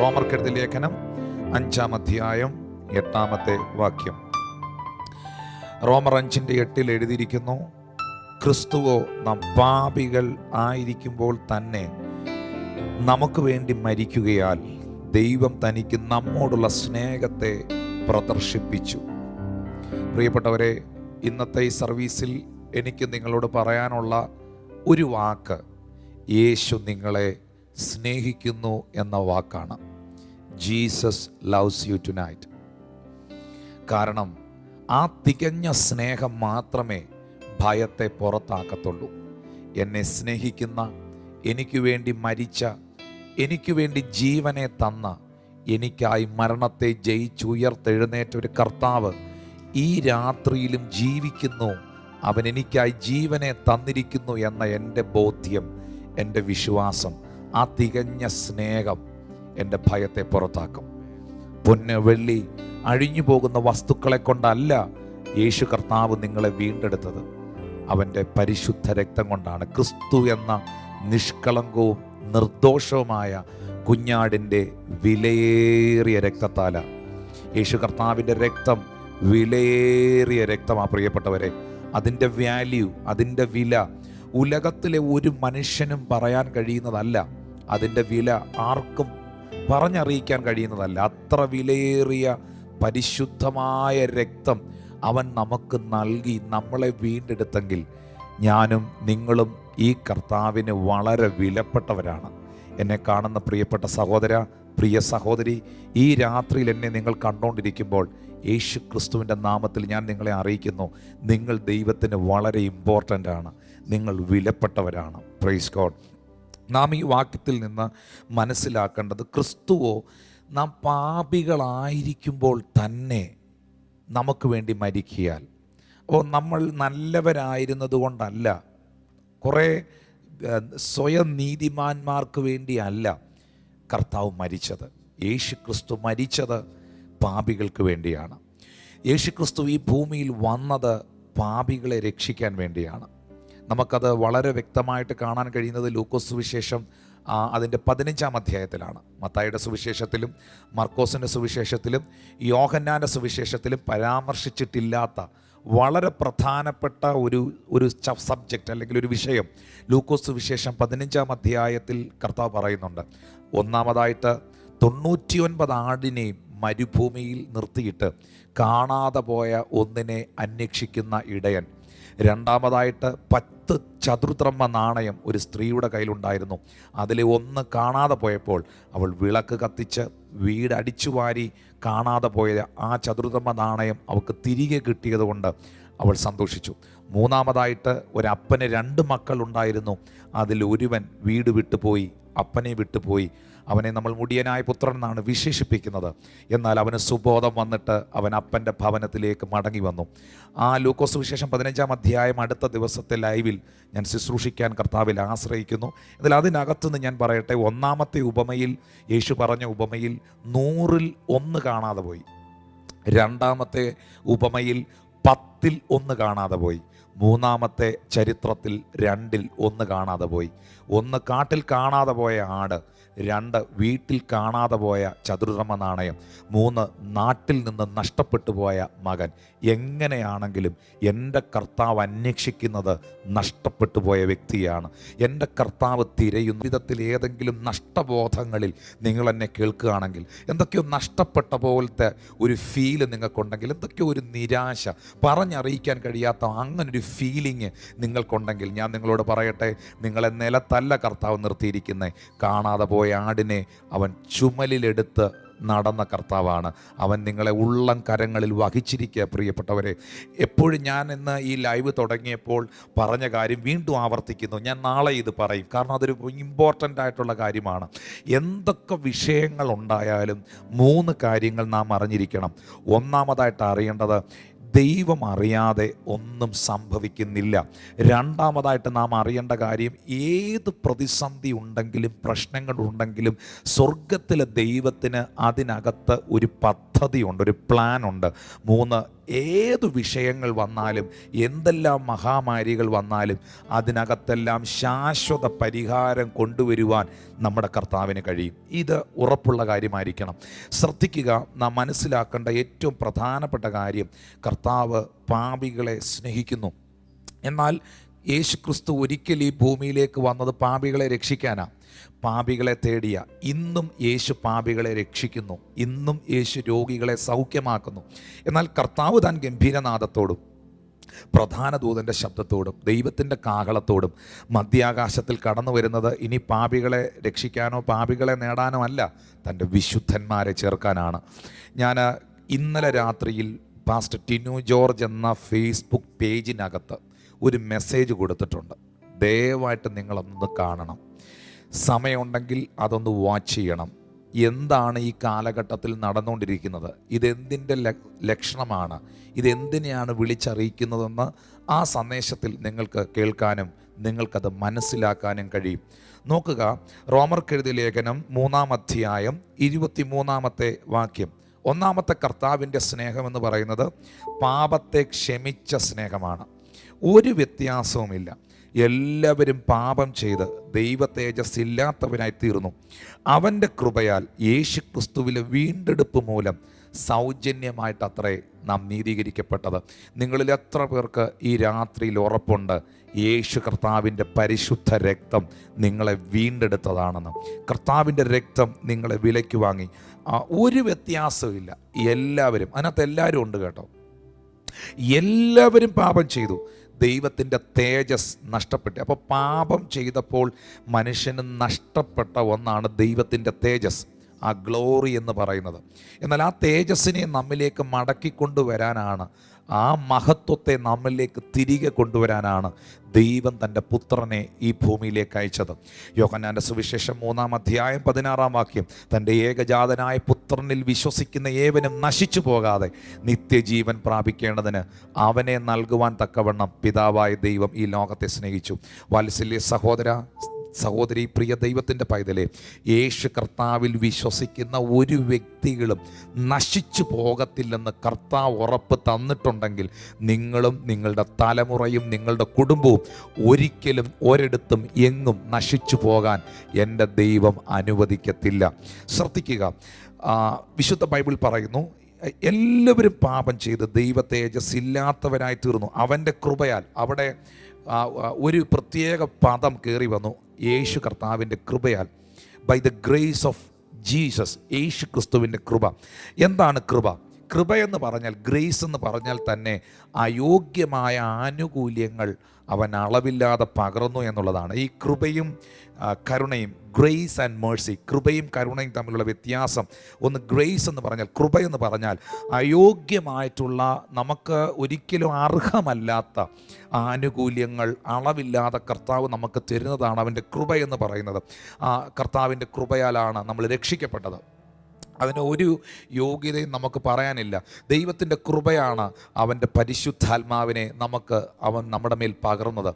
റോമർക്കെഴുതി ലേഖനം അഞ്ചാം അധ്യായം എട്ടാമത്തെ വാക്യം. റോമർ അഞ്ചിന്റെ എട്ടിൽ എഴുതിയിരിക്കുന്നു ക്രിസ്തുവോ നാം പാപികൾ ആയിരിക്കുമ്പോൾ തന്നെ നമുക്ക് വേണ്ടി മരിക്കുകയാൽ ദൈവം തനിക്ക് നമ്മോടുള്ള സ്നേഹത്തെ പ്രദർശിപ്പിച്ചു. പ്രിയപ്പെട്ടവരെ ഇന്നത്തെ ഈ സർവീസിൽ എനിക്ക് നിങ്ങളോട് പറയാനുള്ള ഒരു വാക്ക് യേശു നിങ്ങളെ സ്നേഹിക്കുന്നു എന്ന വാക്കാണ്. Jesus loves you tonight കാരണം ആ തികഞ്ഞ സ്നേഹം മാത്രമേ ഭയത്തെ പുറത്താക്കത്തുള്ളൂ. എന്നെ സ്നേഹിക്കുന്ന എനിക്ക് വേണ്ടി മരിച്ച എനിക്ക് വേണ്ടി ജീവനെ തന്ന എനിക്കായി മരണത്തെ ജയിച്ചുയർത്തെഴുന്നേറ്റ ഒരു കർത്താവ് ഈ രാത്രിയിലും ജീവിക്കുന്നു. അവൻ എനിക്കായി ജീവനെ തന്നിരിക്കുന്നു എന്ന എന്റെ ബോധ്യം എന്റെ വിശ്വാസം ആ തികഞ്ഞ സ്നേഹം എന്റെ ഭയത്തെ പുറത്താക്കും. പൊന്ന് വെള്ളി അഴിഞ്ഞു പോകുന്ന വസ്തുക്കളെ കൊണ്ടല്ല യേശു കർത്താവ് നിങ്ങളെ വീണ്ടെടുത്തത്. അവന്റെ പരിശുദ്ധ രക്തം കൊണ്ടാണ് ക്രിസ്തു എന്ന നിഷ്കളങ്കവും നിർദോഷവുമായ കുഞ്ഞാടിന്റെ വിലയേറിയ രക്തത്താല. യേശു കർത്താവിന്റെ രക്തം വിലയേറിയ രക്തമാണ് പ്രിയപ്പെട്ടവരെ. അതിന്റെ വാല്യൂ അതിന്റെ വില ഉലകത്തിലെ ഒരു മനുഷ്യനും പറയാൻ കഴിയുന്നതല്ല. അതിന്റെ വില ആർക്കും പറഞ്ഞറിയിക്കാൻ കഴിയുന്നതല്ല. അത്ര വിലയേറിയ പരിശുദ്ധമായ രക്തം അവൻ നമുക്ക് നൽകി നമ്മളെ വീണ്ടെടുത്തെങ്കിൽ ഞാനും നിങ്ങളും ഈ കർത്താവിന് വളരെ വിലപ്പെട്ടവരാണ്. എന്നെ കാണുന്ന പ്രിയപ്പെട്ട സഹോദര പ്രിയ സഹോദരി ഈ രാത്രിയിൽ എന്നെ നിങ്ങൾ കണ്ടുകൊണ്ടിരിക്കുമ്പോൾ യേശു ക്രിസ്തുവിന്റെ നാമത്തിൽ ഞാൻ നിങ്ങളെ അറിയിക്കുന്നു. നിങ്ങൾ ദൈവത്തിന് വളരെ ഇമ്പോർട്ടന്റ് ആണ്. നിങ്ങൾ വിലപ്പെട്ടവരാണ്. പ്രൈസ് ഗോഡ് നാം ഈ വാക്യത്തിൽ നിന്ന് മനസ്സിലാക്കേണ്ടത് ക്രിസ്തുവോ നാം പാപികളായിരിക്കുമ്പോൾ തന്നെ നമുക്ക് വേണ്ടി മരിക്കിയാൽ. അപ്പോൾ നമ്മൾ നല്ലവരായിരുന്നത് കൊണ്ടല്ല കുറേ സ്വയം നീതിമാന്മാർക്ക് വേണ്ടിയല്ല കർത്താവ് മരിച്ചത്. യേശു ക്രിസ്തു മരിച്ചത് പാപികൾക്ക് വേണ്ടിയാണ്. യേശു ക്രിസ്തു ഈ ഭൂമിയിൽ വന്നത് പാപികളെ രക്ഷിക്കാൻ വേണ്ടിയാണ്. നമുക്കത് വളരെ വ്യക്തമായിട്ട് കാണാൻ കഴിയുന്നത് ലൂക്കോസ് സുവിശേഷം അതിന്റെ പതിനഞ്ചാം അധ്യായത്തിലാണ്. മത്തായിയുടെ സുവിശേഷത്തിലും മർക്കോസിന്റെ സുവിശേഷത്തിലും യോഹന്നാന്റെ സുവിശേഷത്തിലും പരാമർശിച്ചിട്ടില്ലാത്ത വളരെ പ്രധാനപ്പെട്ട ഒരു ഒരു സബ്ജക്റ്റ് അല്ലെങ്കിൽ ഒരു വിഷയം ലൂക്കോസ് സുവിശേഷം പതിനഞ്ചാം അധ്യായത്തിൽ കർത്താവ് പറയുന്നുണ്ട്. ഒന്നാമതായിട്ട് തൊണ്ണൂറ്റിയൊൻപത് ആടിനെയും മരുഭൂമിയിൽ നിർത്തിയിട്ട് കാണാതെ പോയ ഒന്നിനെ അന്വേഷിക്കുന്ന ഇടയൻ. രണ്ടാമതായിട്ട് പത്ത് ചതുർദ്രഹ്മ നാണയം ഒരു സ്ത്രീയുടെ കയ്യിലുണ്ടായിരുന്നു. അതിൽ ഒന്ന് കാണാതെ പോയപ്പോൾ അവൾ വിളക്ക് കത്തിച്ച് വീട് അടിച്ചുവാരി കാണാതെ പോയ ആ ചതുർദ്രഹ്മ നാണയം അവൾക്ക് തിരികെ കിട്ടിയതുകൊണ്ട് അവൾ സന്തോഷിച്ചു. മൂന്നാമതായിട്ട് ഒരപ്പന് രണ്ട് മക്കളുണ്ടായിരുന്നു. അതിൽ ഒരുവൻ വീട് വിട്ടുപോയി. അപ്പനെ വിട്ടുപോയി. അവനെ നമ്മൾ മുടിയനായ പുത്രൻ എന്നാണ് വിശേഷിപ്പിക്കുന്നത്. എന്നാൽ അവന് സുബോധം വന്നിട്ട് അവൻ അപ്പന്റെ ഭവനത്തിലേക്ക് മടങ്ങി വന്നു. ആ ലൂക്കോസ് വിശേഷം പതിനഞ്ചാം അധ്യായം അടുത്ത ദിവസത്തെ ലൈവിൽ ഞാൻ ശുശ്രൂഷിക്കാൻ കർത്താവിൽ ആശ്രയിക്കുന്നു. എന്നാൽ അതിനകത്തുനിന്ന് ഞാൻ പറയട്ടെ ഒന്നാമത്തെ ഉപമയിൽ യേശു പറഞ്ഞ ഉപമയിൽ നൂറിൽ ഒന്ന് കാണാതെ പോയി. രണ്ടാമത്തെ ഉപമയിൽ പത്തിൽ ഒന്ന് കാണാതെ പോയി. മൂന്നാമത്തെ ചരിത്രത്തിൽ രണ്ടിൽ ഒന്ന് കാണാതെ പോയി. ഒന്ന് കാട്ടിൽ കാണാതെ പോയ ആട് രണ്ട് വീട്ടിൽ കാണാതെ പോയ ചതുർമ നാണയം. മൂന്ന് നാട്ടിൽ നിന്ന് നഷ്ടപ്പെട്ടു പോയ മകൻ. എങ്ങനെയാണെങ്കിലും എന്റെ കർത്താവ് അന്വേഷിക്കുന്നത് നഷ്ടപ്പെട്ടു പോയ വ്യക്തിയാണ്. എന്റെ കർത്താവ് തിരയുന്ന. വിധത്തിൽ ഏതെങ്കിലും നഷ്ടബോധങ്ങളിൽ നിങ്ങൾ എന്നെ കേൾക്കുകയാണെങ്കിൽ എന്തൊക്കെയോ നഷ്ടപ്പെട്ട പോലത്തെ ഒരു ഫീൽ നിങ്ങൾക്കുണ്ടെങ്കിൽ എന്തൊക്കെയോ ഒരു നിരാശ പറഞ്ഞറിയിക്കാൻ കഴിയാത്ത അങ്ങനൊരു ഫീലിങ് നിങ്ങൾക്കുണ്ടെങ്കിൽ ഞാൻ നിങ്ങളോട് പറയട്ടെ നിങ്ങളെ നിലത്തല്ല കർത്താവ് നിർത്തിയിരിക്കുന്നത് കാണാതെ പോയ ആടിനെ അവൻ ചുമലിലെടുത്ത് നടന്ന കർത്താവാണ്. അവൻ നിങ്ങളെ ഉള്ളം കരങ്ങളിൽ വഹിച്ചിരിക്കുക പ്രിയപ്പെട്ടവരെ. എപ്പോഴും ഞാൻ ഇന്ന് ഈ ലൈവ് തുടങ്ങിയപ്പോൾ പറഞ്ഞ കാര്യം വീണ്ടും ആവർത്തിക്കുന്നു. ഞാൻ നാളെ ഇത് പറയും. കാരണം അതൊരു ഇമ്പോർട്ടന്റ് ആയിട്ടുള്ള കാര്യമാണ്. എന്തൊക്കെ വിഷയങ്ങൾ ഉണ്ടായാലും മൂന്ന് കാര്യങ്ങൾ നാം അറിഞ്ഞിരിക്കണം. ഒന്നാമതായിട്ട് അറിയേണ്ടത് ദൈവം അറിയാതെ ഒന്നും സംഭവിക്കുന്നില്ല. രണ്ടാമതായിട്ട് നാം അറിയേണ്ട കാര്യം ഏത് പ്രതിസന്ധി ഉണ്ടെങ്കിലും പ്രശ്നങ്ങൾ ഉണ്ടെങ്കിലും സ്വർഗത്തിലെ ദൈവത്തിന് അതിനകത്ത് ഒരു പദ്ധതിയുണ്ട് ഒരു പ്ലാൻ ഉണ്ട്. മൂന്ന് ഏതു വിഷയങ്ങൾ വന്നാലും എന്തെല്ലാം മഹാമാരികൾ വന്നാലും അതിനകത്തെല്ലാം ശാശ്വത പരിഹാരം കൊണ്ടുവരുവാൻ നമ്മുടെ കർത്താവിന് കഴിയും. ഇത് ഉറപ്പുള്ള കാര്യമായിരിക്കണം. ശ്രദ്ധിക്കുക നാം മനസ്സിലാക്കേണ്ട ഏറ്റവും പ്രധാനപ്പെട്ട കാര്യം കർത്താവ് പാപികളെ സ്നേഹിക്കുന്നു. എന്നാൽ യേശു ക്രിസ്തു ഒരിക്കൽ ഈ ഭൂമിയിലേക്ക് വന്നത് പാപികളെ രക്ഷിക്കാനാണ് പാപികളെ തേടിയ. ഇന്നും യേശു പാപികളെ രക്ഷിക്കുന്നു. ഇന്നും യേശു രോഗികളെ സൗഖ്യമാക്കുന്നു. എന്നാൽ കർത്താവ് താൻ ഗംഭീരനാഥത്തോടും പ്രധാന ദൂതന്റെ ശബ്ദത്തോടും ദൈവത്തിന്റെ കാഹളത്തോടും മധ്യാകാശത്തിൽ കടന്നു വരുന്നത് ഇനി പാപികളെ രക്ഷിക്കാനോ പാപികളെ നേടാനോ അല്ല തന്റെ വിശുദ്ധന്മാരെ ചേർക്കാനാണ്. ഞാൻ ഇന്നലെ രാത്രിയിൽ പാസ്റ്റർ ടിനു ജോർജ് എന്ന ഫേസ്ബുക്ക് പേജിനകത്ത് ഒരു മെസ്സേജ് കൊടുത്തിട്ടുണ്ട്. ദയവായിട്ട് നിങ്ങളൊന്ന് കാണണം. സമയമുണ്ടെങ്കിൽ അതൊന്ന് വാച്ച് ചെയ്യണം. എന്താണ് ഈ കാലഘട്ടത്തിൽ നടന്നുകൊണ്ടിരിക്കുന്നത്? ഇതെന്തിന്റെ ലക്ഷണമാണ്? ഇതെന്തിനെയാണ് വിളിച്ചറിയിക്കുന്നതെന്ന് ആ സന്ദേശത്തിൽ നിങ്ങൾക്ക് കേൾക്കാനും നിങ്ങൾക്കത് മനസ്സിലാക്കാനും കഴിയും. നോക്കുക റോമർ കെഴുതി ലേഖനം മൂന്നാം അധ്യായം ഇരുപത്തിമൂന്നാമത്തെ വാക്യം. ഒന്നാമത്തെ കർത്താവിന്റെ സ്നേഹമെന്ന് പറയുന്നത് പാപത്തെ ക്ഷമിച്ച സ്നേഹമാണ്. ഒരു വ്യത്യാസവുമില്ല. എല്ലാവരും പാപം ചെയ്ത് ദൈവ തേജസ് ഇല്ലാത്തവനായി തീർന്നു. അവന്റെ കൃപയാൽ യേശു ക്രിസ്തുവിലെ വീണ്ടെടുപ്പ് മൂലം സൗജന്യമായിട്ട് അത്രേ നാം നീതീകരിക്കപ്പെട്ടത്. നിങ്ങളിൽ എത്ര പേർക്ക് ഈ രാത്രിയിൽ ഉറപ്പുണ്ട്? യേശു കർത്താവിന്റെ പരിശുദ്ധ രക്തം നിങ്ങളെ വീണ്ടെടുത്തതാണെന്ന്. കർത്താവിന്റെ രക്തം നിങ്ങളെ വിലയ്ക്ക് വാങ്ങി. ഒരു വ്യത്യാസവും എല്ലാവരും അതിനകത്ത് എല്ലാവരും ഉണ്ട് കേട്ടോ. എല്ലാവരും പാപം ചെയ്തു. ദൈവത്തിന്റെ തേജസ് നഷ്ടപ്പെട്ടു. അപ്പോൾ പാപം ചെയ്തപ്പോൾ മനുഷ്യന് നഷ്ടപ്പെട്ട ഒന്നാണ് ദൈവത്തിന്റെ തേജസ് ആ ഗ്ലോറി എന്ന് പറയുന്നത്. എന്നാൽ ആ തേജസ്സിനെ നമ്മിലേക്ക് മടക്കിക്കൊണ്ടുവരാനാണ് ആ മഹത്വത്തെ നമ്മിലേക്ക് തിരികെ കൊണ്ടുവരാനാണ് ദൈവം തന്റെ പുത്രനെ ഈ ഭൂമിയിലേക്ക് അയച്ചത്. യോഹന്നാന്റെ സുവിശേഷം മൂന്നാം അധ്യായം പതിനാറാം വാക്യം തന്റെ ഏകജാതനായ പുത്രനിൽ വിശ്വസിക്കുന്ന ഏവനും നശിച്ചു പോകാതെ നിത്യജീവൻ പ്രാപിക്കേണ്ടതിന് അവനെ നൽകുവാൻ തക്കവണ്ണം പിതാവായ ദൈവം ഈ ലോകത്തെ സ്നേഹിച്ചു. വാത്സല്യ സഹോദര സഹോദരി പ്രിയ ദൈവത്തിന്റെ പൈതലെ യേശു കർത്താവിൽ വിശ്വസിക്കുന്ന ഒരു വ്യക്തികളും നശിച്ചു പോകത്തില്ലെന്ന് കർത്താവ് ഉറപ്പ് തന്നിട്ടുണ്ടെങ്കിൽ നിങ്ങളും നിങ്ങളുടെ തലമുറയും നിങ്ങളുടെ കുടുംബവും ഒരിക്കലും ഒരിടത്തും എങ്ങും നശിച്ചു പോകാൻ എന്റെ ദൈവം അനുവദിക്കത്തില്ല. ശ്രദ്ധിക്കുക വിശുദ്ധ ബൈബിൾ പറയുന്നു എല്ലാവരും പാപം ചെയ്ത് ദൈവ തേജസ് ഇല്ലാത്തവരായി തീർന്നു. അവന്റെ കൃപയാൽ അവിടെ ഒരു പ്രത്യേക പദം കയറി വന്നു. യേശു കർത്താവിന്റെ കൃപയാൽ by the grace of Jesus Yeshu ക്രിസ്തുവിന്റെ കൃപ. എന്താണ് കൃപ? കൃപ എന്ന് പറഞ്ഞാൽ ഗ്രേസ് എന്ന് പറഞ്ഞാൽ തന്നെ അയോഗ്യമായ ആനുകൂല്യങ്ങൾ അവൻ അളവില്ലാതെ പകർന്നു എന്നുള്ളതാണ്. ഈ കൃപയും കരുണയും ഗ്രേസ് ആൻഡ് മേഴ്സി കൃപയും കരുണയും തമ്മിലുള്ള വ്യത്യാസം. ഒന്ന് ഗ്രേസ് എന്ന് പറഞ്ഞാൽ കൃപ എന്ന് പറഞ്ഞാൽ അയോഗ്യമായിട്ടുള്ള നമുക്ക് ഒരിക്കലും അർഹമല്ലാത്ത ആനുകൂല്യങ്ങൾ അളവില്ലാതെ കർത്താവ് നമുക്ക് തരുന്നതാണ് അവന്റെ കൃപ എന്ന് പറയുന്നത്. ആ കർത്താവിന്റെ കൃപയാലാണ് നമ്മൾ രക്ഷിക്കപ്പെട്ടത്. അതിന് ഒരു യോഗ്യതയും നമുക്ക് പറയാനില്ല. ദൈവത്തിന്റെ കൃപയാണ് അവന്റെ പരിശുദ്ധാത്മാവിനെ നമുക്ക് അവൻ നമ്മുടെ മേൽ പകർന്നത്.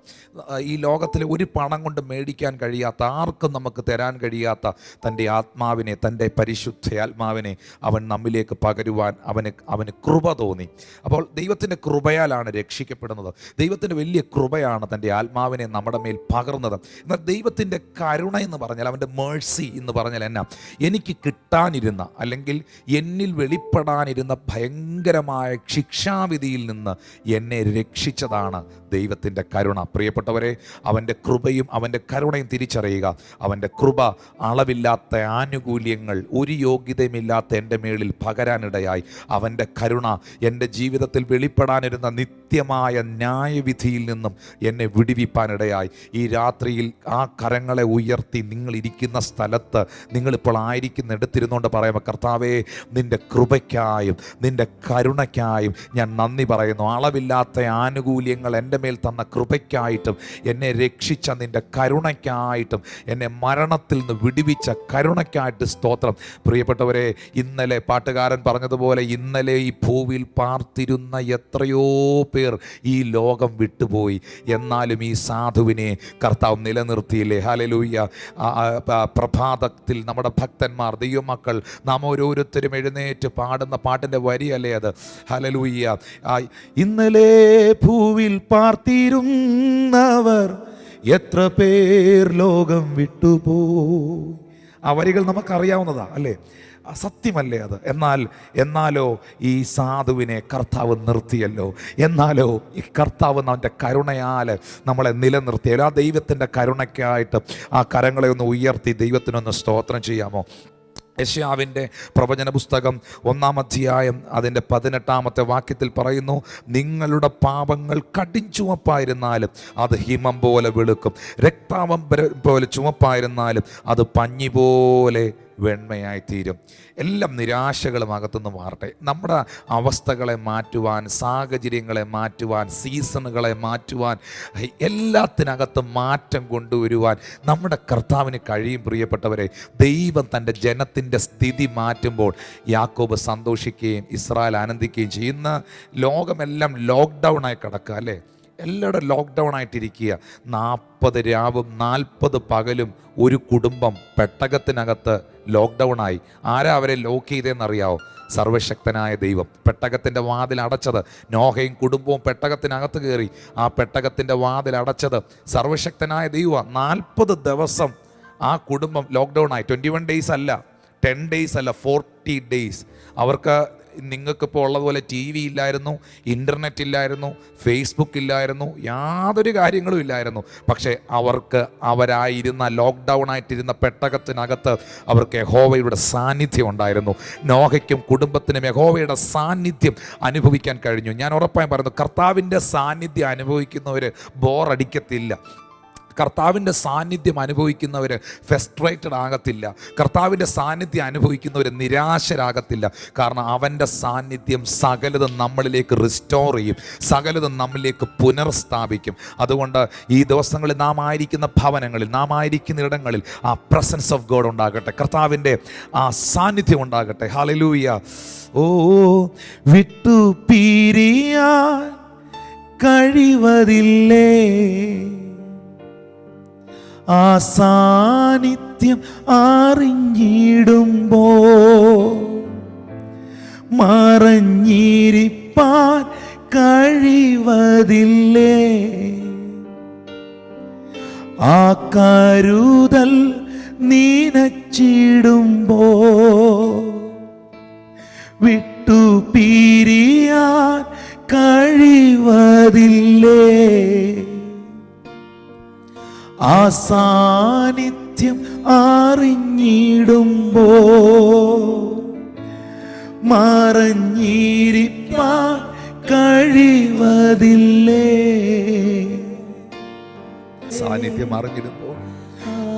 ഈ ലോകത്തിലെ ഒരു പണം കൊണ്ട് മേടിക്കാൻ കഴിയാത്ത ആർക്കും നമുക്ക് തരാൻ കഴിയാത്ത തന്റെ ആത്മാവിനെ തന്റെ പരിശുദ്ധ ആത്മാവിനെ അവൻ നമ്മിലേക്ക് പകരുവാൻ അവന് അവന് കൃപ തോന്നി. അപ്പോൾ ദൈവത്തിന്റെ കൃപയാലാണ് രക്ഷിക്കപ്പെടുന്നത്. ദൈവത്തിന്റെ വലിയ കൃപയാണ് തന്റെ ആത്മാവിനെ നമ്മുടെ മേൽ പകർന്നത്. എന്നാൽ ദൈവത്തിന്റെ കരുണ എന്ന് പറഞ്ഞാൽ അവന്റെ മേഴ്സി എന്ന് പറഞ്ഞാൽ എന്നാ? എനിക്ക് കിട്ടാനിരുന്ന അല്ലെങ്കിൽ എന്നിൽ വെളിപ്പെടാനിരുന്ന ഭയങ്കരമായ ശിക്ഷാവിധിയിൽ നിന്ന് എന്നെ രക്ഷിച്ചതാണ് ദൈവത്തിന്റെ കരുണ. പ്രിയപ്പെട്ടവരെ അവന്റെ കൃപയും അവന്റെ കരുണയും തിരിച്ചറിയുക. അവന്റെ കൃപ അളവില്ലാത്ത ആനുകൂല്യങ്ങൾ ഒരു യോഗ്യതയുമില്ലാത്ത എന്റെ മേളിൽ പകരാനിടയായി. അവന്റെ കരുണ എന്റെ ജീവിതത്തിൽ വെളിപ്പെടാനിരുന്ന നിത്യമായ ന്യായവിധിയിൽ നിന്നും എന്നെ വിടിവിപ്പാനിടയായി. ഈ രാത്രിയിൽ ആ കരങ്ങളെ ഉയർത്തി നിങ്ങളിരിക്കുന്ന സ്ഥലത്ത് നിങ്ങളിപ്പോൾ ആയിരിക്കുന്ന എടുത്തിരുന്നുകൊണ്ട് പറയുമ്പോൾ കർത്താവേ നിന്റെ കൃപയ്ക്കായും നിന്റെ കരുണയ്ക്കായും ഞാൻ നന്ദി പറയുന്നു. അളവില്ലാത്ത ആനുകൂല്യങ്ങൾ എന്റെ മേൽ തന്ന കൃപയ്ക്കായിട്ടും എന്നെ രക്ഷിച്ച നിന്റെ കരുണയ്ക്കായിട്ടും എന്നെ മരണത്തിൽ നിന്ന് വിടുവിച്ച കരുണയ്ക്കായിട്ട് സ്തോത്രം. പ്രിയപ്പെട്ടവരെ ഇന്നലെ പാട്ടുകാരൻ പറഞ്ഞതുപോലെ ഇന്നലെ ഈ ഭൂവിൽ പാർത്തിരുന്ന എത്രയോ പേർ ഈ ലോകം വിട്ടുപോയി. എന്നാലും ഈ സാധുവിനെ കർത്താവ് നിലനിർത്തിയില്ലേ? ഹാലലൂയ്യ പ്രഭാതത്തിൽ നമ്മുടെ ഭക്തന്മാർ ദൈവമക്കൾ നാം ഓരോരുത്തരും എഴുന്നേറ്റ് പാടുന്ന പാട്ടിന്റെ വരിയല്ലേ അത്? ഹലലൂയ്യ ഇന്നലെ ഭൂവിൽ പാർത്തിരുന്നവർ എത്ര പേർ ലോകം വിട്ടുപോയി? ആ വരികൾ നമുക്കറിയാവുന്നതാ അല്ലേ? സത്യമല്ലേ അത്? എന്നാൽ എന്നാലോ ഈ സാധുവിനെ കർത്താവ് നിർത്തിയല്ലോ. എന്നാലോ ഈ കർത്താവ് അവന്റെ കരുണയാൽ നമ്മളെ നിലനിർത്തിയല്ലോ. ആ ദൈവത്തിന്റെ കരുണയ്ക്കായിട്ട് ആ കരങ്ങളെ ഒന്ന് ഉയർത്തി ദൈവത്തിനൊന്ന് സ്തോത്രം ചെയ്യാമോ? യശ്യാവിന്റെ പ്രവചന പുസ്തകം ഒന്നാം അധ്യായം അതിന്റെ പതിനെട്ടാമത്തെ വാക്യത്തിൽ പറയുന്നു നിങ്ങളുടെ പാപങ്ങൾ കടിഞ്ചുവപ്പായിരുന്നാലും അത് ഹിമം പോലെ വെളുക്കും. രക്താവം പോലെ ചുവപ്പായിരുന്നാലും അത് പഞ്ഞി പോലെ വെണ്മയായി തീരും എല്ലാം നിരാശകളും അകത്തുനിന്ന് മാറട്ടെ. നമ്മുടെ അവസ്ഥകളെ മാറ്റുവാൻ സാഹചര്യങ്ങളെ മാറ്റുവാൻ സീസണുകളെ മാറ്റുവാൻ എല്ലാത്തിനകത്തും മാറ്റം കൊണ്ടുവരുവാൻ നമ്മുടെ കർത്താവിന് കഴിയും പ്രിയപ്പെട്ടവരെ. ദൈവം തന്റെ ജനത്തിന്റെ സ്ഥിതി മാറ്റുമ്പോൾ യാക്കോബ് സന്തോഷിക്കുകയും ഇസ്രായേൽ ആനന്ദിക്കുകയും ചെയ്യുന്ന ലോകമെല്ലാം ലോക്ക്ഡൗണായി കിടക്കുക അല്ലേ? എല്ലാവരും ലോക്ക്ഡൗൺ ആയിട്ടിരിക്കുക. നാൽപ്പത് രാവും നാൽപ്പത് പകലും ഒരു കുടുംബം പെട്ടകത്തിനകത്ത് ലോക്ക്ഡൗൺ ആയി. ആരാ അവരെ ലോക്ക് ചെയ്തതെന്നറിയാവോ സർവശക്തനായ ദൈവം. പെട്ടകത്തിന്റെ വാതിൽ അടച്ചത് നോഹയും കുടുംബവും പെട്ടകത്തിനകത്ത് കയറി. ആ പെട്ടകത്തിന്റെ വാതിൽ അടച്ചത് സർവശക്തനായ ദൈവം നാൽപ്പത് ദിവസം ആ കുടുംബം ലോക്ക്ഡൗൺ ആയി. ട്വന്റി വൺ ഡേയ്സ് അല്ല ടെൻ ഡേയ്സ് അല്ല ഫോർട്ടി ഡേയ്സ് അവർക്ക് നിങ്ങൾക്കിപ്പോൾ ഉള്ളതുപോലെ ടി വി ഇല്ലായിരുന്നു ഇന്റർനെറ്റ് ഇല്ലായിരുന്നു ഫേസ്ബുക്ക് ഇല്ലായിരുന്നു യാതൊരു കാര്യങ്ങളും ഇല്ലായിരുന്നു. പക്ഷേ അവർക്ക് അവരായിരുന്ന ലോക്ക്ഡൗൺ ആയിട്ടിരുന്ന പെട്ടകത്തിനകത്ത് അവർക്ക് യഹോവയുടെ സാന്നിധ്യം ഉണ്ടായിരുന്നു. നോഹയ്ക്കും കുടുംബത്തിനും യഹോവയുടെ സാന്നിധ്യം അനുഭവിക്കാൻ കഴിഞ്ഞു. ഞാൻ ഉറപ്പായും പറയുന്നു കർത്താവിന്റെ സാന്നിധ്യം അനുഭവിക്കുന്നവർ ബോറടിക്കത്തില്ല കർത്താവിന്റെ സാന്നിധ്യം അനുഭവിക്കുന്നവർ ഫെസ്ട്രേറ്റഡ് ആകത്തില്ല. കർത്താവിന്റെ സാന്നിധ്യം അനുഭവിക്കുന്നവർ നിരാശരാകത്തില്ല. കാരണം അവന്റെ സാന്നിധ്യം സകലതും നമ്മളിലേക്ക് റിസ്റ്റോർ ചെയ്യും. സകലതും നമ്മളിലേക്ക് പുനർസ്ഥാപിക്കും. അതുകൊണ്ട് ഈ ദിവസങ്ങളിൽ നാം ആയിരിക്കുന്ന ഭവനങ്ങളിൽ നാം ആയിരിക്കുന്ന ഇടങ്ങളിൽ ആ പ്രസൻസ് ഓഫ് ഗോഡ് ഉണ്ടാകട്ടെ. കർത്താവിന്റെ ആ സാന്നിധ്യം ഉണ്ടാകട്ടെ. ഹാലലൂയ ഓ വിട്ടു പീരിയാ കഴിവതില്ലേ? ആ സാന്നിധ്യം അറിഞ്ഞിടുമ്പോ മറഞ്ഞിരിപ്പാൻ കഴിവതില്ലേ? ആ കരുതൽ നീനച്ചിടുമ്പോ വിട്ടു പിരിയാൻ കഴിവതില്ലേ? ആ സാന്നിധ്യം അറിഞ്ഞിടുമ്പോ മറഞ്ഞിരിപ്പാൻ കഴിവതില്ലേ? സാന്നിധ്യം അറിഞ്ഞിടുമ്പോ?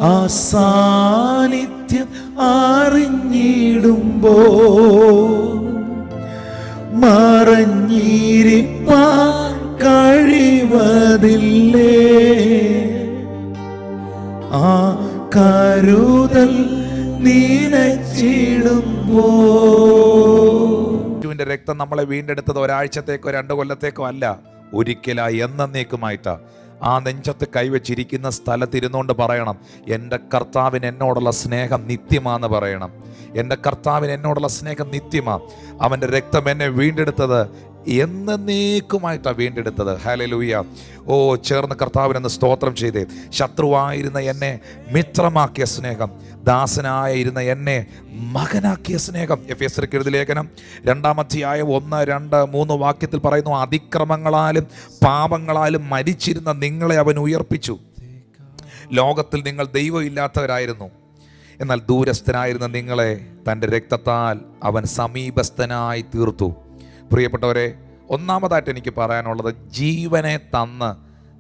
ആ സാന്നിധ്യം അറിഞ്ഞിടുമ്പോ മറഞ്ഞിരിപ്പാൻ കഴിവതില്ലേ? യേശുവിന്റെ രക്തം നമ്മളെ വീണ്ടെടുത്തത് ഒരാഴ്ചത്തേക്കോ രണ്ടു കൊല്ലത്തേക്കോ അല്ല. ഒരിക്കലായി എന്നേക്കുമായിട്ടാ ആ നെഞ്ചത്ത് കൈവച്ചിരിക്കുന്ന സ്ഥലത്ത് ഇരുന്നുകൊണ്ട് പറയണം എന്റെ കർത്താവിന് എന്നോടുള്ള സ്നേഹം നിത്യമാന്ന് പറയണം. എന്റെ കർത്താവിന് എന്നോടുള്ള സ്നേഹം നിത്യമാ. അവന്റെ രക്തം എന്നെ വീണ്ടെടുത്തത് എന്നേക്കുമായിട്ടാണ് വീണ്ടെടുത്തത്. ഹാലലൂയ ഓ ചേർന്ന് കർത്താവിനെന്ന് സ്തോത്രം ചെയ്തേ. ശത്രുവായിരുന്ന എന്നെ മിത്രമാക്കിയ സ്നേഹം. ദാസനായിരുന്ന എന്നെ മകനാക്കിയ സ്നേഹം. എഫ് എസ് എഴുതി ലേഖനം. രണ്ടാം അധ്യായം ഒന്ന് രണ്ട് മൂന്ന് വാക്യത്തിൽ പറയുന്നു അതിക്രമങ്ങളാലും പാപങ്ങളാലും മരിച്ചിരുന്ന നിങ്ങളെ അവൻ ഉയർപ്പിച്ചു. ലോകത്തിൽ നിങ്ങൾ ദൈവമില്ലാത്തവരായിരുന്നു എന്നാൽ ദൂരസ്ഥനായിരുന്ന നിങ്ങളെ തന്റെ രക്തത്താൽ അവൻ സമീപസ്ഥനായി തീർത്തു. പ്രിയപ്പെട്ടവരെ ഒന്നാമതായിട്ട് എനിക്ക് പറയാനുള്ളത് ജീവനെ തന്ന്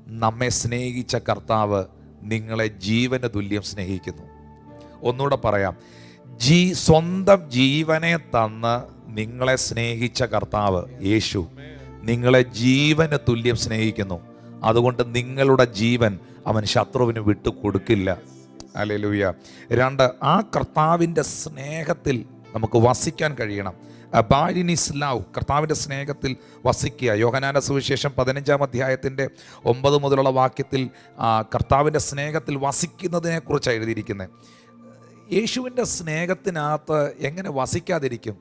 നമ്മെ സ്നേഹിച്ച കർത്താവ് നിങ്ങളെ ജീവന് തുല്യം സ്നേഹിക്കുന്നു. ഒന്നുകൂടെ പറയാം. ജീ സ്വന്തം ജീവനെ തന്ന് നിങ്ങളെ സ്നേഹിച്ച കർത്താവ് യേശു നിങ്ങളെ ജീവന് തുല്യം സ്നേഹിക്കുന്നു. അതുകൊണ്ട് നിങ്ങളുടെ ജീവൻ അവൻ ശത്രുവിന് വിട്ടു കൊടുക്കില്ല. അല്ലേലൂയ രണ്ട് ആ കർത്താവിന്റെ സ്നേഹത്തിൽ നമുക്ക് വസിക്കാൻ കഴിയണം. അബാരിൻ ഇസ് ലവ് കർത്താവിന്റെ സ്നേഹത്തിൽ വസിക്കുക. യോഹനാന സുവിശേഷം പതിനഞ്ചാം അധ്യായത്തിന്റെ ഒമ്പത് മുതലുള്ള വാക്യത്തിൽ കർത്താവിന്റെ സ്നേഹത്തിൽ വസിക്കുന്നതിനെക്കുറിച്ച് എഴുതിയിരിക്കുന്നത്. യേശുവിന്റെ സ്നേഹത്തിനകത്ത് എങ്ങനെ വസിക്കാതിരിക്കും?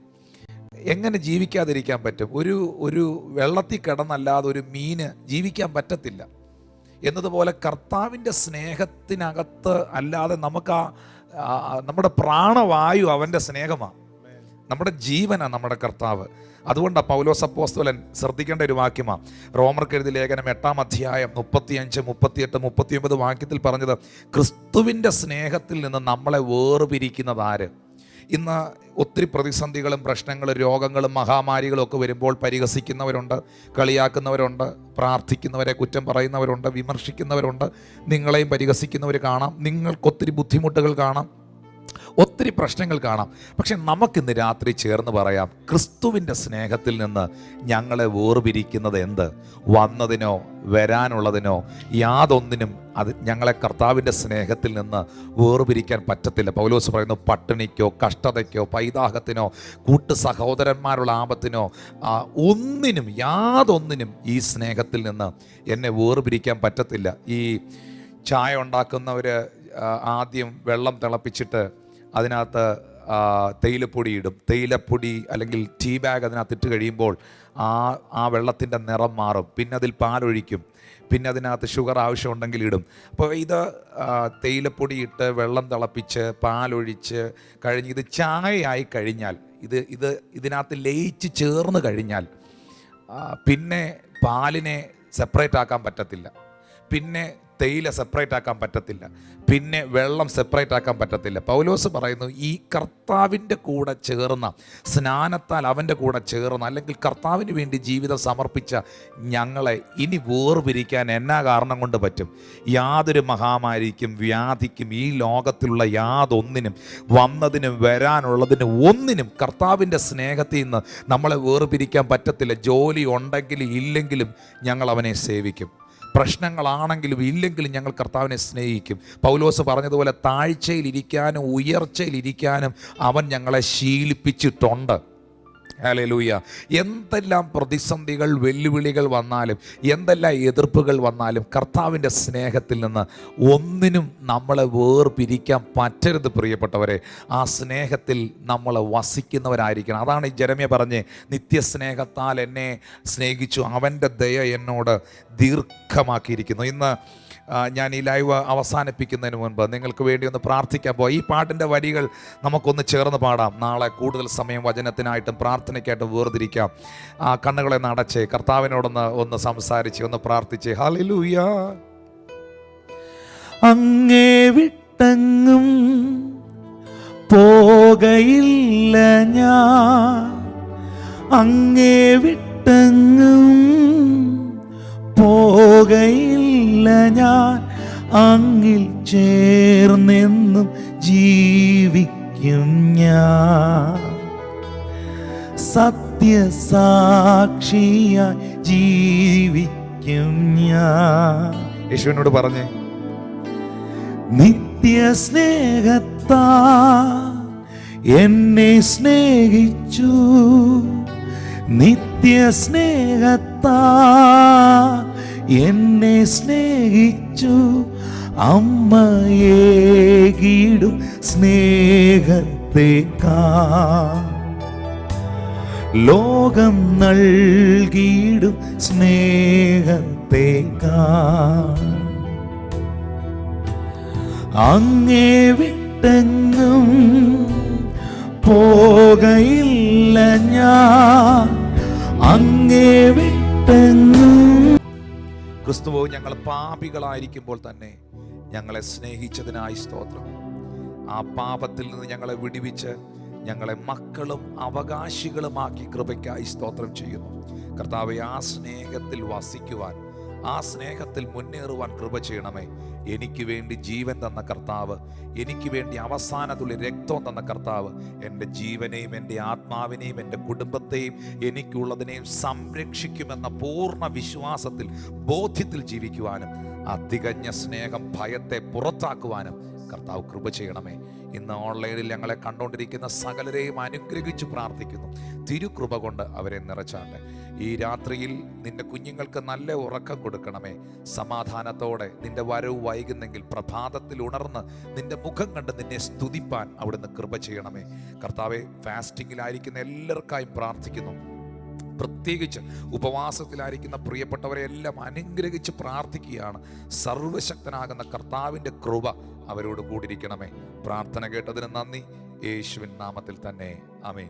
എങ്ങനെ ജീവിക്കാതിരിക്കാൻ പറ്റും? ഒരു ഒരു വെള്ളത്തിൽ കിടന്നല്ലാതെ ഒരു മീന് ജീവിക്കാൻ പറ്റത്തില്ല. എന്നതുപോലെ കർത്താവിന്റെ സ്നേഹത്തിനകത്ത് അല്ലാതെ നമുക്ക് ആ, നമ്മുടെ പ്രാണവായു അവന്റെ സ്നേഹമാണ്. നമ്മുടെ ജീവനാണ് നമ്മുടെ കർത്താവ്. അതുകൊണ്ടാണ് പൗലോസ് അപ്പോസ്തലൻ ശ്രദ്ധിക്കേണ്ട ഒരു വാക്യമാണ് റോമർ എഴുതി ലേഖനം എട്ടാം അധ്യായം മുപ്പത്തിയഞ്ച് മുപ്പത്തിയെട്ട് മുപ്പത്തിയൊമ്പത് വാക്യത്തിൽ പറഞ്ഞത് ക്രിസ്തുവിന്റെ സ്നേഹത്തിൽ നിന്ന് നമ്മളെ വേർപിരിക്കുന്നത് ആര്? ഇന്ന് ഒത്തിരി പ്രതിസന്ധികളും പ്രശ്നങ്ങളും രോഗങ്ങളും മഹാമാരികളും ഒക്കെ വരുമ്പോൾ പരിഹസിക്കുന്നവരുണ്ട് കളിയാക്കുന്നവരുണ്ട് പ്രാർത്ഥിക്കുന്നവരെ കുറ്റം പറയുന്നവരുണ്ട് വിമർശിക്കുന്നവരുണ്ട്. നിങ്ങളെയും പരിഹസിക്കുന്നവർ കാണാം. നിങ്ങൾക്കൊത്തിരി ബുദ്ധിമുട്ടുകൾ കാണാം. ഒത്തിരി പ്രശ്നങ്ങൾ കാണാം. പക്ഷെ നമുക്കിന്ന് രാത്രി ചേർന്ന് പറയാം ക്രിസ്തുവിന്റെ സ്നേഹത്തിൽ നിന്ന് ഞങ്ങളെ വേർപിരിക്കുന്നത് എന്ത്? വന്നതിനോ വരാനുള്ളതിനോ യാതൊന്നിനും അത് ഞങ്ങളെ കർത്താവിന്റെ സ്നേഹത്തിൽ നിന്ന് വേർപിരിക്കാൻ പറ്റത്തില്ല. പൗലോസ് പറയുന്നു പട്ടിണിക്കോ കഷ്ടതയ്ക്കോ പൈതാഹത്തിനോ കൂട്ടു സഹോദരന്മാരുള്ള ആപത്തിനോ ഒന്നിനും യാതൊന്നിനും ഈ സ്നേഹത്തിൽ നിന്ന് എന്നെ വേർപിരിക്കാൻ പറ്റത്തില്ല. ഈ ചായ ഉണ്ടാക്കുന്നവർ ആദ്യം വെള്ളം തിളപ്പിച്ചിട്ട് അതിനകത്ത് തേയിലപ്പൊടി ഇടും. തേയിലപ്പൊടി അല്ലെങ്കിൽ ടീ ബാഗ് അതിനകത്ത് ഇട്ട് കഴിയുമ്പോൾ ആ ആ വെള്ളത്തിന്റെ നിറം മാറും. പിന്നെ അതിൽ പാലൊഴിക്കും. പിന്നെ അതിനകത്ത് ഷുഗർ ആവശ്യമുണ്ടെങ്കിൽ ഇടും. അപ്പോൾ ഇത് തേയിലപ്പൊടി ഇട്ട് വെള്ളം തിളപ്പിച്ച് പാലൊഴിച്ച് കഴിഞ്ഞ് ഇത് ചായയായി കഴിഞ്ഞാൽ ഇത് ഇത് ഇതിനകത്ത് ലയിച്ച് ചേർന്ന് കഴിഞ്ഞാൽ പിന്നെ പാലിനെ സെപ്പറേറ്റ് ആക്കാൻ പറ്റത്തില്ല. പിന്നെ തേയില സെപ്പറേറ്റ് ആക്കാൻ പറ്റത്തില്ല. പിന്നെ വെള്ളം സെപ്പറേറ്റ് ആക്കാൻ പറ്റത്തില്ല. പൗലോസ് പറയുന്നു ഈ കർത്താവിന്റെ കൂടെ ചേർന്ന സ്നാനത്താൽ അവന്റെ കൂടെ ചേർന്ന അല്ലെങ്കിൽ കർത്താവിന് വേണ്ടി ജീവിതം സമർപ്പിച്ച ഞങ്ങളെ ഇനി വേർപിരിക്കാൻ എന്നാ കാരണം കൊണ്ട് പറ്റും? യാതൊരു മഹാമാരിക്കും വ്യാധിക്കും ഈ ലോകത്തിലുള്ള യാതൊന്നിനും വന്നതിനും വരാനുള്ളതിനും ഒന്നിനും കർത്താവിന്റെ സ്നേഹത്തിൽ നിന്ന് നമ്മളെ വേർപിരിക്കാൻ പറ്റത്തില്ല. ജോലി ഉണ്ടെങ്കിലും ഇല്ലെങ്കിലും ഞങ്ങൾ അവനെ സേവിക്കും. പ്രശ്നങ്ങളാണെങ്കിലും ഇല്ലെങ്കിലും ഞങ്ങൾ കർത്താവിനെ സ്നേഹിക്കും. പൗലോസ് പറഞ്ഞതുപോലെ താഴ്ചയിലിരിക്കാനും ഉയർച്ചയിലിരിക്കാനും അവൻ ഞങ്ങളെ ശീലിപ്പിച്ചിട്ടുണ്ട്. ഹല്ലേലൂയ. എന്തെല്ലാം പ്രതിസന്ധികൾ വെല്ലുവിളികൾ വന്നാലും എന്തെല്ലാം എതിർപ്പുകൾ വന്നാലും കർത്താവിന്റെ സ്നേഹത്തിൽ നിന്ന് ഒന്നിനും നമ്മളെ വേർപിരിക്കാൻ പറ്റരുത് പ്രിയപ്പെട്ടവരെ. ആ സ്നേഹത്തിൽ നമ്മൾ വസിക്കുന്നവരായിരിക്കണം. അതാണ് ഈ ജനമ്യ പറഞ്ഞ് നിത്യസ്നേഹത്താൽ എന്നെ സ്നേഹിച്ചു. അവന്റെ ദയ എന്നോട് ദീർഘമാക്കിയിരിക്കുന്നു. ഇന്ന് ഞാൻ ഈ ലൈവ് അവസാനിപ്പിക്കുന്നതിന് മുൻപ് നിങ്ങൾക്ക് വേണ്ടി ഒന്ന് പ്രാർത്ഥിക്കാൻ പോയി ഈ പാട്ടിന്റെ വരികൾ നമുക്കൊന്ന് ചേർന്ന് പാടാം. നാളെ കൂടുതൽ സമയം വചനത്തിനായിട്ടും പ്രാർത്ഥനയ്ക്കായിട്ടും വേർതിരിക്കാം. ആ കണ്ണുകളെ നടച്ച് കർത്താവിനോടൊന്ന് ഒന്ന് സംസാരിച്ച് ഒന്ന് പ്രാർത്ഥിച്ച്. ഹലിലൂയ അങ്ങേ വിട്ടങ്ങും പോകയില്ല ഞാൻ. അങ്ങേ വിട്ടെങ്ങും പോകയില്ല ഞാൻ. അങ്ങിൽ ചേർന്നെന്നും ജീവിക്കും ഞാൻ. സത്യസാക്ഷിയായി ജീവിക്കും ഞാൻ. യേശുവിനോട് പറഞ്ഞേ. നിത്യ സ്നേഹത്താ എന്നെ സ്നേഹിച്ചു. നിത്യ സ്നേഹത്താ എന്നെ സ്നേഹിച്ചു അമ്മയേകിടും സ്നേഹത്തേക്കാ. ലോകം നൽകിയിടും സ്നേഹത്തേക്കാ. അങ്ങേ വിട്ടെങ്ങും പോകയില്ല ഞാൻ. അങ്ങേ വിട്ടെന്നു. ക്രിസ്തുവോ ഞങ്ങൾ പാപികളായിരിക്കുമ്പോൾ തന്നെ ഞങ്ങളെ സ്നേഹിച്ചതിനായി സ്തോത്രം. ആ പാപത്തിൽ നിന്ന് ഞങ്ങളെ വിടിവിച്ച് ഞങ്ങളെ മക്കളും അവകാശികളുമാക്കി കൃപയ്ക്കായി സ്തോത്രം ചെയ്യുന്നു. കർത്താവെ ആ സ്നേഹത്തിൽ വസിക്കുവാൻ ആ സ്നേഹത്തിൽ മുന്നേറുവാൻ കൃപ ചെയ്യണമേ. എനിക്ക് വേണ്ടി ജീവൻ തന്ന കർത്താവ് എനിക്ക് വേണ്ടി അവസാന തുള്ളി രക്തം തന്ന കർത്താവ് എന്റെ ജീവനെയും എന്റെ ആത്മാവിനെയും എന്റെ കുടുംബത്തെയും എനിക്കുള്ളതിനെയും സംരക്ഷിക്കുമെന്ന പൂർണ വിശ്വാസത്തിൽ ബോധ്യത്തിൽ ജീവിക്കുവാനും അതികഞ്ഞ തികഞ്ഞ സ്നേഹം ഭയത്തെ പുറത്താക്കുവാനും കർത്താവ് കൃപ ചെയ്യണമേ. ഇന്ന് ഓൺലൈനിൽ ഞങ്ങളെ കണ്ടുകൊണ്ടിരിക്കുന്ന സകലരെയും അനുഗ്രഹിച്ച് പ്രാർത്ഥിക്കുന്നു. തിരുകൃപ കൊണ്ട് അവരെ നിറച്ചാട്ടെ. ഈ രാത്രിയിൽ നിന്റെ കുഞ്ഞുങ്ങൾക്ക് നല്ല ഉറക്കം കൊടുക്കണമേ. സമാധാനത്തോടെ നിന്റെ വരവ് വൈകുന്നെങ്കിൽ പ്രഭാതത്തിൽ ഉണർന്ന് നിന്റെ മുഖം കണ്ട് നിന്നെ സ്തുതിപ്പാൻ അവിടുന്ന് കൃപ ചെയ്യണമേ. കർത്താവെ ഫാസ്റ്റിങ്ങിലായിരിക്കുന്ന എല്ലാവർക്കായും പ്രാർത്ഥിക്കുന്നു. പ്രത്യേകിച്ച് ഉപവാസത്തിലായിരിക്കുന്ന പ്രിയപ്പെട്ടവരെ എല്ലാം അനുഗ്രഹിച്ച് പ്രാർത്ഥിക്കുകയാണ്. സർവശക്തനാകുന്ന കർത്താവിന്റെ കൃപ അവരോട് കൂടിയിരിക്കണമേ. പ്രാർത്ഥന കേട്ടതിന് നന്ദി. യേശുവിൻ നാമത്തിൽ തന്നെ. അമേൻ